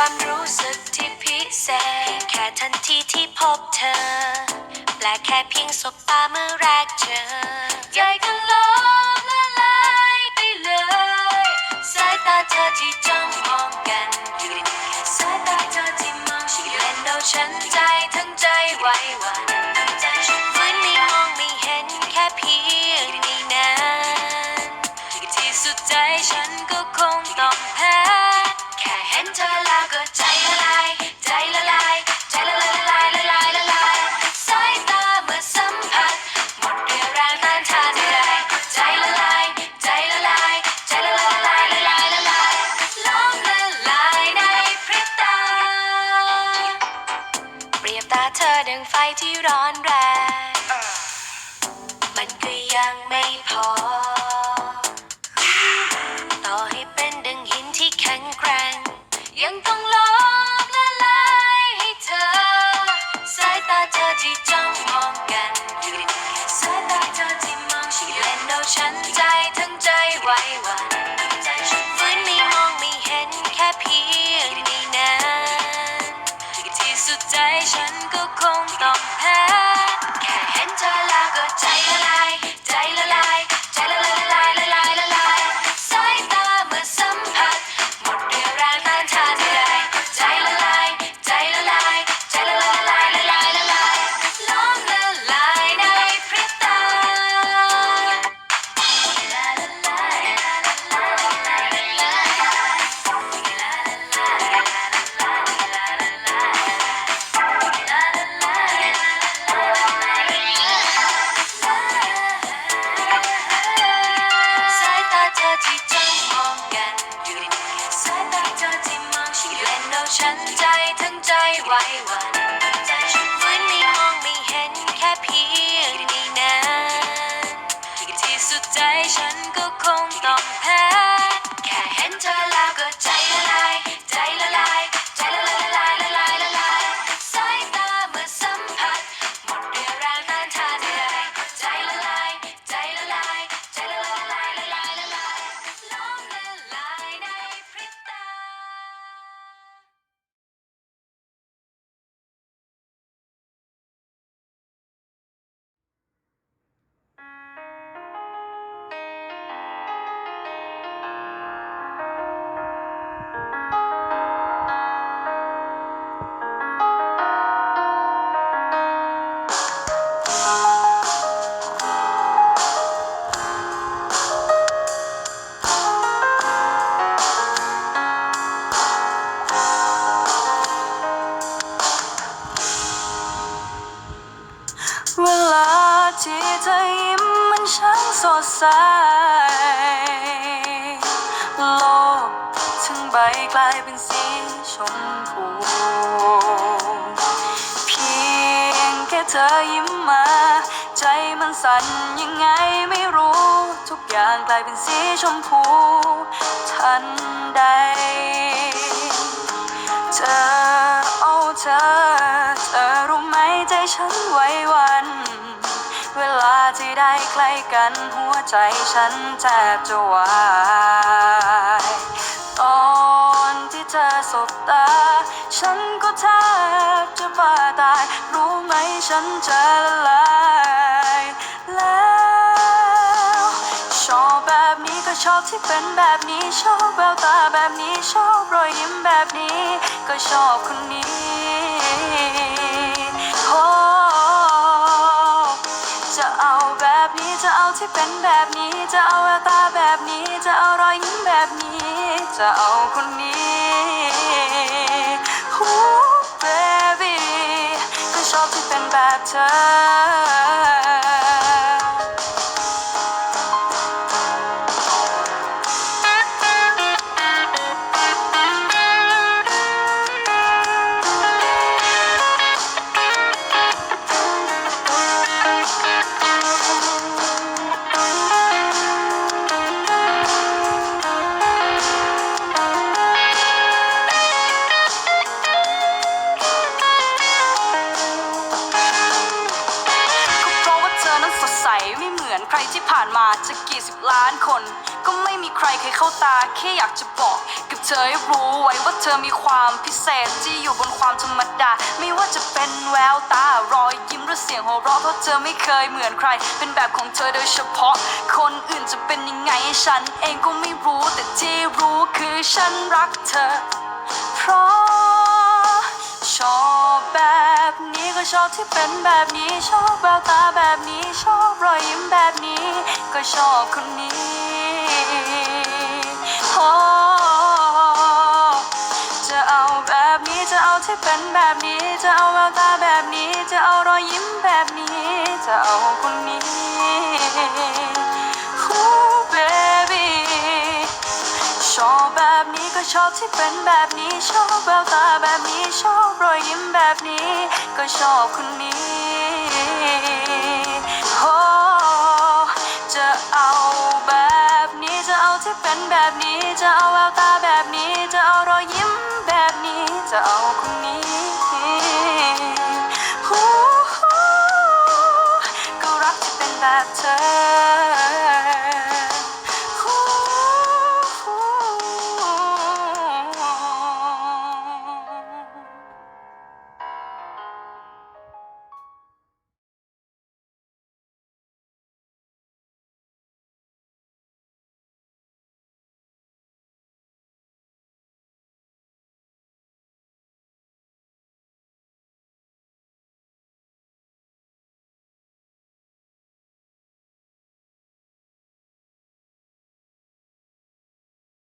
ความรู้สึกที่พิเศษ แค่ทันทีที่พบเธอ แปลแค่เพียงสบตาเมื่อแรกเจอใจก็ล้อมละลายไปเลย สายตาเธอที่จ้องมองกันสายตาเธอที่มองฉันเล่นเอาฉันใจทั้งใจไหวหวั่น ยบตาเธอดังไฟที่ร้อนแรง มันก็ยังไม่พอ ใจฉันก็คง ฉันใจทั้งใจไหวหวั่น สดใส โลกทั้งใบกลายเป็นสีชมพู เพียงแค่เธอยิ้มมา ใจมันสั่นยังไงไม่รู้ ทุกอย่างกลายเป็นสีชมพู ทันใด เธอ โอ้เธอ เธอรู้ไหมใจฉันไหวหวัน เวลาที่ได้ใกล้กันหัวใจฉันแทบจะวายตอนที่เธอสบตา ฉันก็แทบจะบ้าตาย รู้ไหมฉันจะละลายแล้วชอบแบบนี้ก็ชอบที่เป็นแบบนี้ชอบแววตาแบบนี้ชอบรอยยิ้มแบบนี้ ก็ชอบคนนี้ จะเอาแบบนี้จะเอาที่เป็นแบบนี้ จะเอาแววตาแบบนี้ จะเอารอยยิ้มแบบนี้ จะเอาคนนี้โอ้ baby ก็ชอบที่เป็นแบบเธอ ใครที่ผ่านมาจะกี่สิบล้านคน ก็ไม่มีใครเคยเข้าตา แค่อยากจะบอกกับเธอให้รู้ไว้ว่าเธอมีความพิเศษที่อยู่บนความธรรมดา ไม่ว่าจะเป็นแววตารอยยิ้มหรือเสียงหัวเราะเพราะเธอไม่เคยเหมือนใคร เป็นแบบของเธอโดยเฉพาะ คนอื่นจะเป็นยังไงฉัน เองก็ไม่รู้แต่ที่รู้คือฉันรักเธอ เพราะชอบแบบนี้ ก็ชอบที่เป็นแบบนี้ ชอบแววตาแบบนี้ ชอบรอยยิ้มแบบนี้ ก็ชอบคนนี้โอ้จะเอาแบบนี้ จะเอาที่เป็นแบบนี้ จะเอาแววตาแบบนี้ จะเอารอยยิ้มแบบนี้ จะเอาคนนี้ Ooh, baby ชอบแบบนี้ก็ชอบที่เป็นแบบนี้ ชอบแววตาแบบนี้ ชอบ รอยยิ้มแบบนี้ ก็ชอบคนนี้โอจะเอาแบบนี้จะเอาที่เป็นแบบนี้ จะเอาแววตาแบบนี้ จะเอารอยยิ้มแบบนี้ จะเอาคนนี้